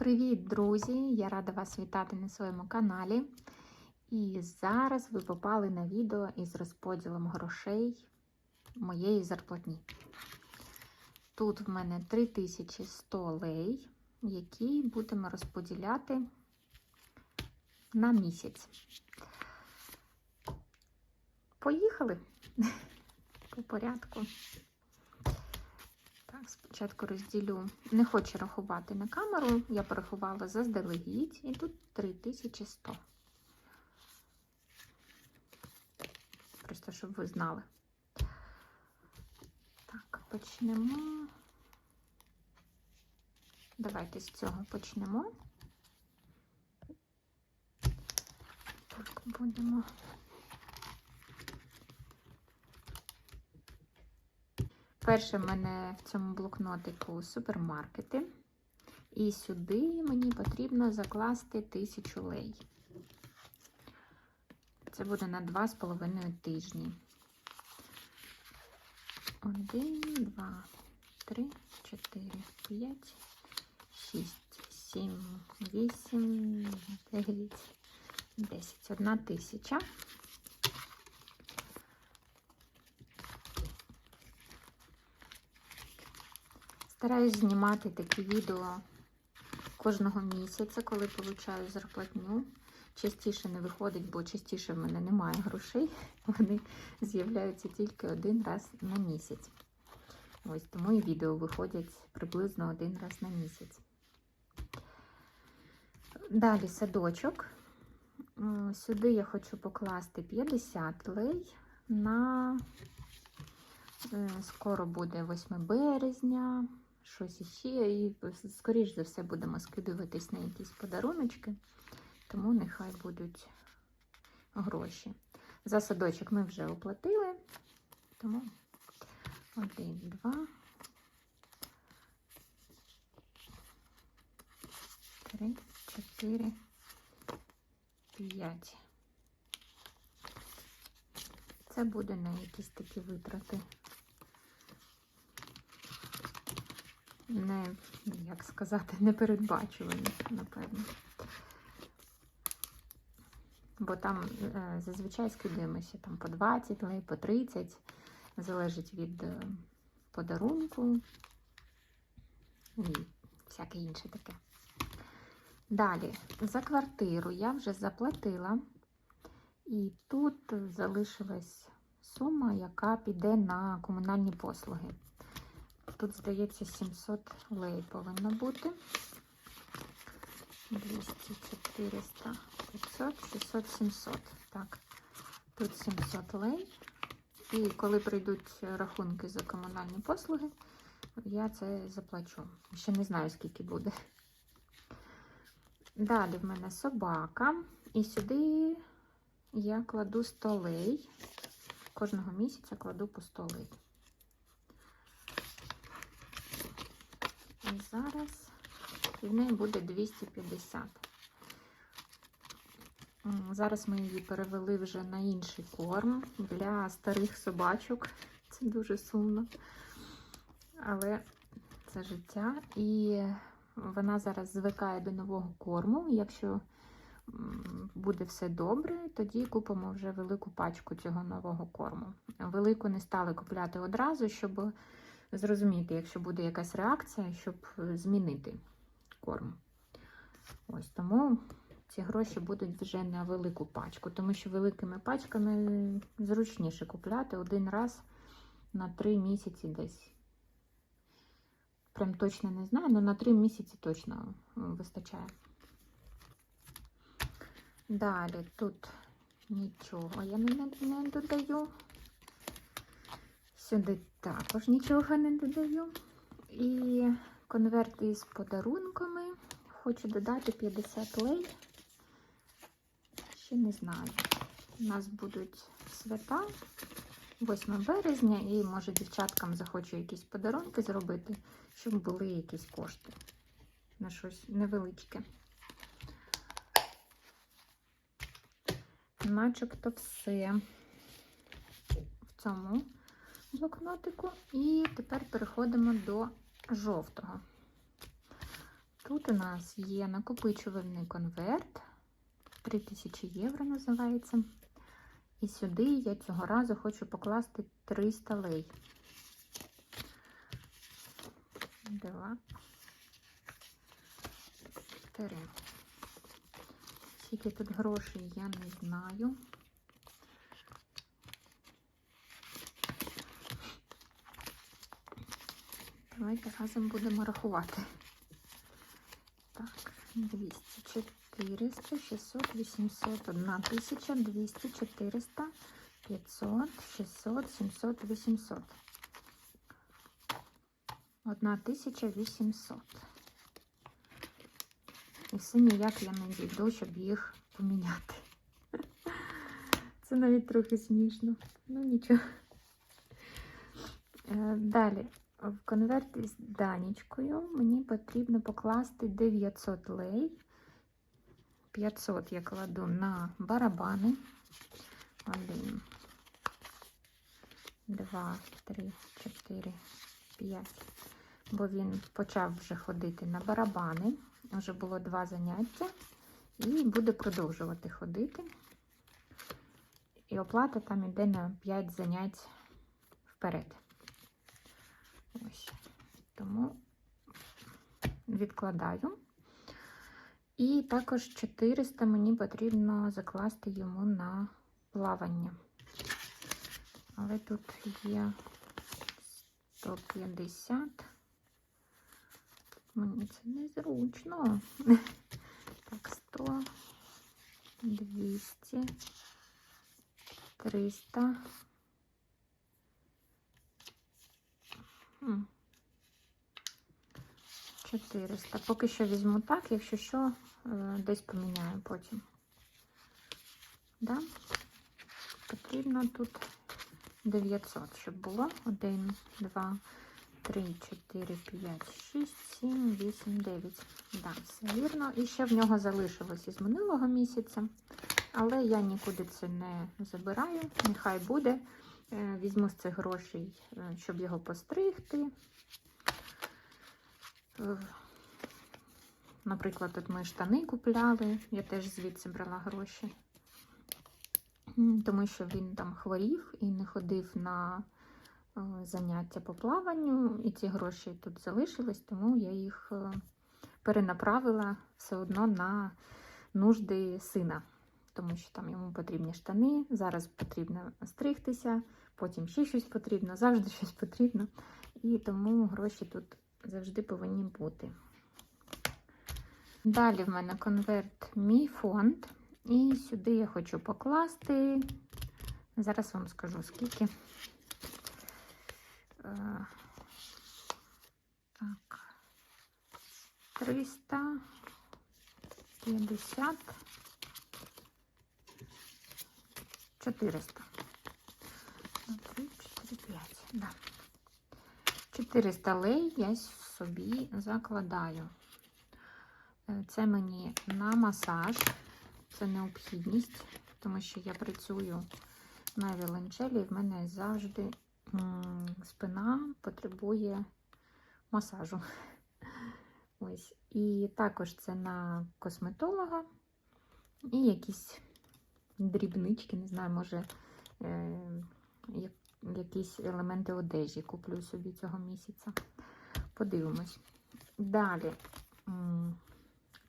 Привіт, друзі! Я рада вас вітати на своєму каналі. І зараз ви попали на відео із розподілом грошей моєї зарплатні. Тут в мене 3100 лей, які будемо розподіляти на місяць. Поїхали по порядку. Спочатку розділю. Не хочу рахувати на камеру, я порахувала заздалегідь, і тут 3100. Просто щоб ви знали. Так, почнемо. Давайте з цього почнемо. Так, будемо. Перше в мене в цьому блокнотику супермаркети. І сюди мені потрібно закласти 1000 лей. Це буде на 2,5 тижні. 1, 2, 3, 4, 5, 6, 7, 8, 9, 10. Одна тисяча. Стараюсь знімати такі відео кожного місяця, коли получаю зарплатню. Частіше не виходить, бо частіше в мене немає грошей. Вони з'являються тільки один раз на місяць. Ось тому і відео виходять приблизно один раз на місяць. Далі садочок. Сюди я хочу покласти 50 лей на скоро буде 8 березня щось іще, і, скоріш за все, будемо скидуватись на якісь подаруночки, тому нехай будуть гроші. За садочок ми вже оплатили, тому один, два, три, чотири, п'ять. Це буде на якісь такі витрати. Не, як сказати, непередбачувані, напевно. Бо там е, зазвичай скидаємося там по 20 лей, по 30, залежить від е, подарунку і всяке інше таке. Далі, за квартиру я вже заплатила, і тут залишилась сума, яка піде на комунальні послуги. Тут, здається, 700 лей повинно бути. 200, 400, 500, 600, 700. Так, тут 700 лей. І коли прийдуть рахунки за комунальні послуги, я це заплачу. Ще не знаю, скільки буде. Далі в мене собака. І сюди я кладу 100 лей. Кожного місяця кладу по 100 І зараз в неї буде 250. Зараз ми її перевели вже на інший корм для старих собачок. Це дуже сумно. Але це життя. І вона зараз звикає до нового корму. Якщо буде все добре, тоді купимо вже велику пачку цього нового корму. Велику не стали купляти одразу, щоб зрозуміти, якщо буде якась реакція, щоб е, змінити корм. Ось тому ці гроші будуть вже на велику пачку, тому що великими пачками зручніше купляти один раз на три місяці десь. Прям точно не знаю, але на три місяці точно вистачає. Далі тут нічого я не, не додаю. Сюди також нічого не додаю. І конверт із подарунками. Хочу додати 50 лей. Ще не знаю. У нас будуть свята 8 березня, і, може, дівчаткам захочу якісь подарунки зробити, щоб були якісь кошти на щось невеличке. Начебто все в цьому блокнотику. І тепер переходимо до жовтого. Тут у нас є накопичувальний конверт. 3000 євро називається. І сюди я цього разу хочу покласти 300 лей. Два. Три. Скільки тут грошей, я не знаю. Давайте разом будемо рахувати. Так, 200, 400, 600, 800, 1000, 200, 400, 500, 600, 700, 800. 1800. І все ніяк я не дійду, щоб їх поміняти. Це навіть трохи смішно. Ну нічого. Е, Далі, в конверті з данічкою мені потрібно покласти 900 лей. 500 я кладу на барабани. Один, два, три, чотири, п'ять. Бо він почав вже ходити на барабани. Вже було два заняття. І буде продовжувати ходити. І оплата там йде на 5 занять вперед. Ось. Тому відкладаю. І також 400 мені потрібно закласти йому на плавання. Але тут є 150. Мені це незручно. Так, 100, 200, 300. 400. Поки що візьму так, якщо що, е, десь поміняю потім. Да? Потрібно тут 900, щоб було. 1, 2, 3, 4, 5, 6, 7, 8, 9. Да, все вірно. І ще в нього залишилось із минулого місяця. Але я нікуди це не забираю. Нехай буде. Е, Візьму з цих грошей, е, щоб його постригти. Е, Наприклад, тут ми штани купляли, я теж звідси брала гроші, тому що він там хворів і не ходив на заняття по плаванню, і ці гроші тут залишились, тому я їх перенаправила все одно на нужди сина, тому що там йому потрібні штани, зараз потрібно стригтися, потім ще щось потрібно, завжди щось потрібно. І тому гроші тут завжди повинні бути. Далі в мене конверт мій фонд. І сюди я хочу покласти. Зараз вам скажу скільки. Е, Так. 350. 400. 3, 4, 5. Да. 400 лей я собі закладаю. Е, Це мені на масаж, це необхідність, тому що я працюю на віолончелі, і в мене завжди спина потребує масажу. Ось. І також це на косметолога і якісь дрібнички, не знаю, може, е, якісь елементи одежі куплю собі цього місяця. Подивимось. Далі.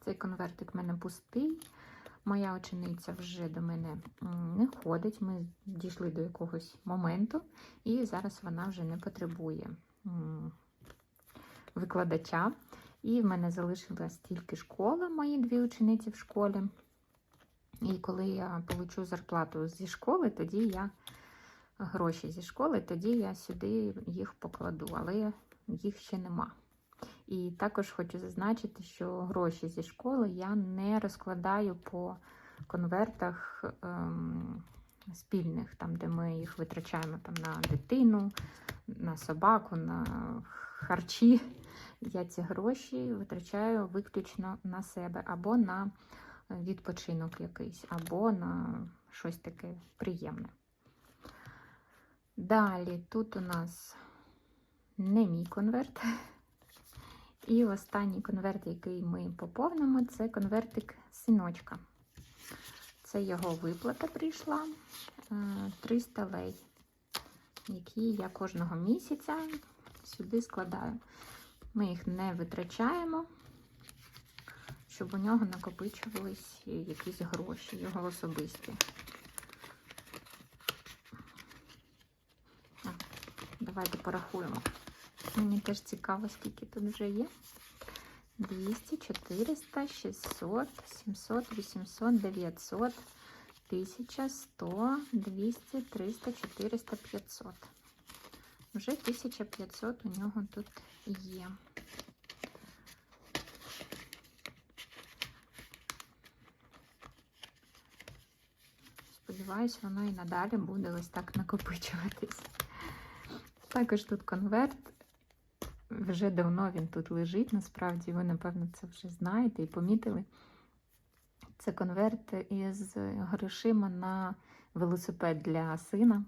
Цей конвертик в мене пустий. Моя учениця вже до мене не ходить. Ми дійшли до якогось моменту, і зараз вона вже не потребує викладача. І в мене залишилась тільки школа, мої дві учениці в школі. І коли я получу зарплату зі школи, тоді я гроші зі школи, тоді я сюди їх покладу, але їх ще нема. І також хочу зазначити, що гроші зі школи я не розкладаю по конвертах ем, спільних, там, де ми їх витрачаємо там, на дитину, на собаку, на харчі. Я ці гроші витрачаю виключно на себе або на відпочинок якийсь, або на щось таке приємне. Далі тут у нас не мій конверт. І останній конверт, який ми поповнимо, це конвертик синочка. Це його виплата прийшла е, 300 лей, які я кожного місяця сюди складаю. Ми їх не витрачаємо, щоб у нього накопичувались якісь гроші, його особисті. А, Давайте порахуємо. Мені теж цікаво, скільки тут вже є. 200, 400, 600, 700, 800, 900, 1000, 100, 200, 300, 400, 500. Вже 1500 у нього тут є. Сподіваюсь, воно і надалі буде ось так накопичуватись. Також тут конверт. Вже давно він тут лежить. Насправді, ви, напевно, це вже знаєте і помітили. Це конверт із грошима на велосипед для сина.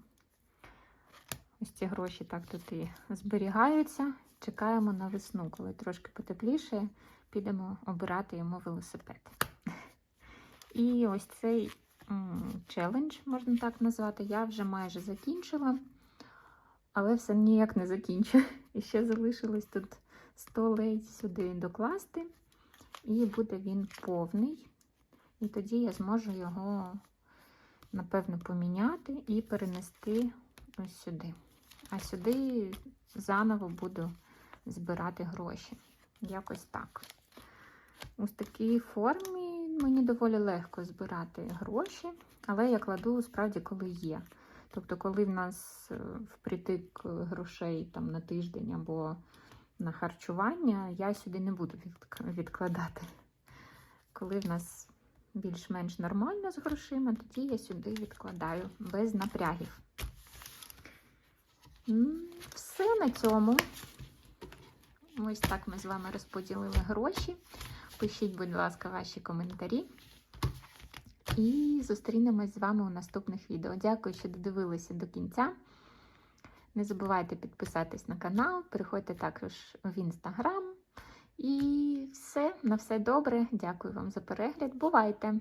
Ось ці гроші так тут і зберігаються. Чекаємо на весну, коли трошки потепліше, підемо обирати йому велосипед. І ось цей челендж, можна так назвати, я вже майже закінчила, але все ніяк не закінчу. І ще залишилось тут 100 лей сюди докласти, і буде він повний. І тоді я зможу його, напевно, поміняти і перенести ось сюди. А сюди заново буду збирати гроші. Якось так. У такій формі мені доволі легко збирати гроші, але я кладу справді, коли є. Тобто, коли в нас е, впритик грошей там, на тиждень або на харчування, я сюди не буду відкладати. Коли в нас більш-менш нормально з грошима, тоді я сюди відкладаю без напрягів. Все на цьому. Ось так ми з вами розподілили гроші. Пишіть, будь ласка, ваші коментарі. І зустрінемось з вами у наступних відео. Дякую, що додивилися до кінця. Не забувайте підписатись на канал, переходьте також в інстаграм. І все, на все добре. Дякую вам за перегляд. Бувайте!